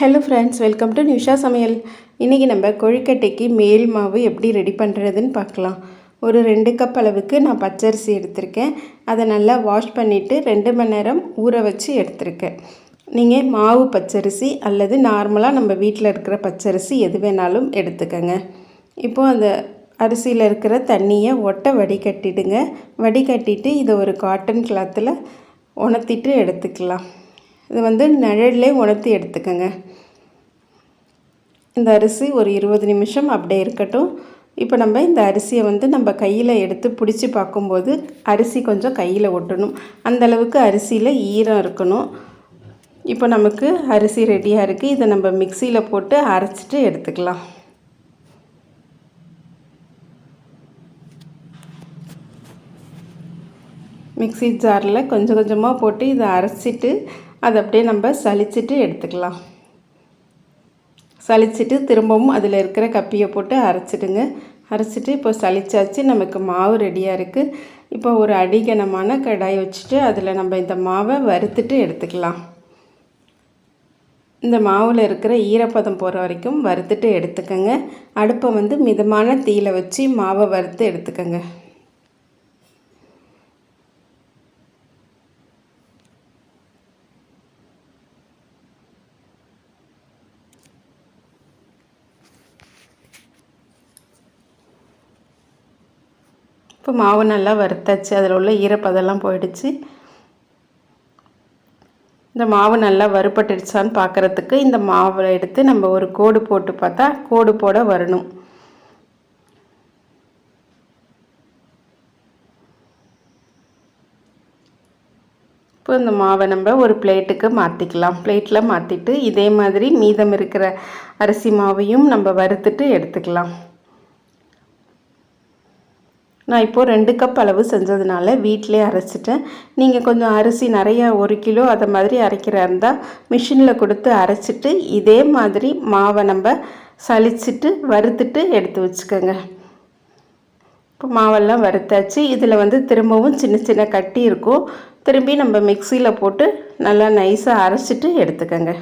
Hello friends welcome to Nisha சமையல் இன்றைக்கி நம்ம கொழுக்கட்டைக்கு மேல் மாவு எப்படி ரெடி பண்ணுறதுன்னு பார்க்கலாம். ஒரு ரெண்டு கப் அளவுக்கு நான் பச்சரிசி எடுத்திருக்கேன். அதை நல்லா வாஷ் பண்ணிவிட்டு ரெண்டு மணி நேரம் ஊற வச்சு எடுத்திருக்கேன். நீங்கள் மாவு பச்சரிசி அல்லது நார்மலாக நம்ம வீட்டில் இருக்கிற பச்சரிசி எது வேணாலும் எடுத்துக்கோங்க. இப்போது அந்த அரிசியில் இருக்கிற தண்ணியை ஒட்டை வடிகட்டிடுங்க. வடிகட்டிட்டு இதை ஒரு காட்டன் கிளாத்தில் உணர்த்திட்டு எடுத்துக்கலாம். இது வந்து நிழல்லே உணர்த்தி எடுத்துக்கோங்க. இந்த அரிசி ஒரு இருபது நிமிஷம் அப்படியே இருக்கட்டும். இப்போ நம்ம இந்த அரிசியை வந்து நம்ம கையில் எடுத்து பிடிச்சி பார்க்கும்போது அரிசி கொஞ்சம் கையில் ஒட்டணும். அந்தளவுக்கு அரிசியில் ஈரம் இருக்கணும். இப்போ நமக்கு அரிசி ரெடியாக இருக்குது இதை நம்ம மிக்சியில் போட்டு அரைச்சிட்டு எடுத்துக்கலாம். மிக்சி ஜாரில் கொஞ்சம் கொஞ்சமாக போட்டு இதை அரைச்சிட்டு அதை அப்படியே நம்ம சளிச்சிட்டு எடுத்துக்கலாம். சளிச்சிட்டு திரும்பவும் அதில் இருக்கிற கப்பியை போட்டு அரைச்சிடுங்க. அரைச்சிட்டு இப்போ சளிச்சாச்சு நமக்கு மாவு ரெடியாக இருக்குது இப்போ ஒரு அடிகனமான கடாய் வச்சுட்டு அதில் நம்ம இந்த மாவை வறுத்துட்டு எடுத்துக்கலாம். இந்த மாவில் இருக்கிற ஈரப்பதம் போகிற வரைக்கும் வறுத்துட்டு எடுத்துக்கோங்க. அடுப்பை வந்து மிதமான தீயில் வச்சு மாவை வறுத்து எடுத்துக்கோங்க. இப்போ மாவு நல்லா வறுத்தாச்சு. அதில் உள்ள ஈரப்பதெல்லாம் போயிடுச்சு. இந்த மாவு நல்லா வறுபட்டுடுச்சான்னு பார்க்குறதுக்கு இந்த மாவை எடுத்து நம்ம ஒரு கோடு போட்டு பார்த்தா கோடு போட வரணும். இப்போ இந்த மாவை நம்ம ஒரு பிளேட்டுக்கு மாற்றிக்கலாம் பிளேட்டில் மாற்றிட்டு இதே மாதிரி மீதம் இருக்கிற அரிசி மாவையும் நம்ம வறுத்துட்டு எடுத்துக்கலாம். நான் இப்போது ரெண்டு கப் அளவு செஞ்சதுனால வீட்டிலே அரைச்சிட்டேன். நீங்கள் கொஞ்சம் அரிசி நிறையா ஒரு கிலோ அதை மாதிரி அரைக்கிறா இருந்தால் மிஷினில் கொடுத்து அரைச்சிட்டு இதே மாதிரி மாவை நம்ம சளிச்சிட்டு வறுத்துட்டு எடுத்து வச்சுக்கோங்க. இப்போ மாவெல்லாம் வறுத்தாச்சு. இதில் வந்து திரும்பவும் சின்ன சின்ன கட்டி இருக்கும். திரும்பி நம்ம மிக்சியில் போட்டு நல்லா நைஸாக அரைச்சிட்டு எடுத்துக்கோங்க.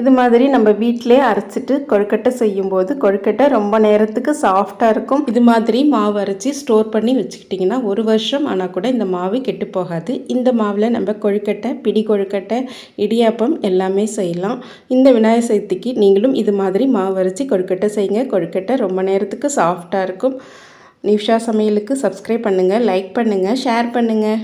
இது மாதிரி நம்ம வீட்டிலே அரைச்சிட்டு கொழுக்கட்டை செய்யும்போது கொழுக்கட்டை ரொம்ப நேரத்துக்கு சாஃப்டாக இருக்கும். இது மாதிரி மாவு அரைச்சி ஸ்டோர் பண்ணி வச்சுக்கிட்டிங்கன்னா ஒரு வருஷம் ஆனால் கூட இந்த மாவு கெட்டு போகாது. இந்த மாவில் நம்ம கொழுக்கட்டை பிடி கொழுக்கட்டை இடியாப்பம் எல்லாமே செய்யலாம். இந்த விநாயகர் சதுர்த்திக்கு நீங்களும் இது மாதிரி மாவு அரைச்சி கொழுக்கட்டை செய்யுங்க. கொழுக்கட்டை ரொம்ப நேரத்துக்கு சாஃப்டாக இருக்கும். நிஷா சமையலுக்கு சப்ஸ்கிரைப் பண்ணுங்கள் லைக் பண்ணுங்கள் ஷேர் பண்ணுங்கள்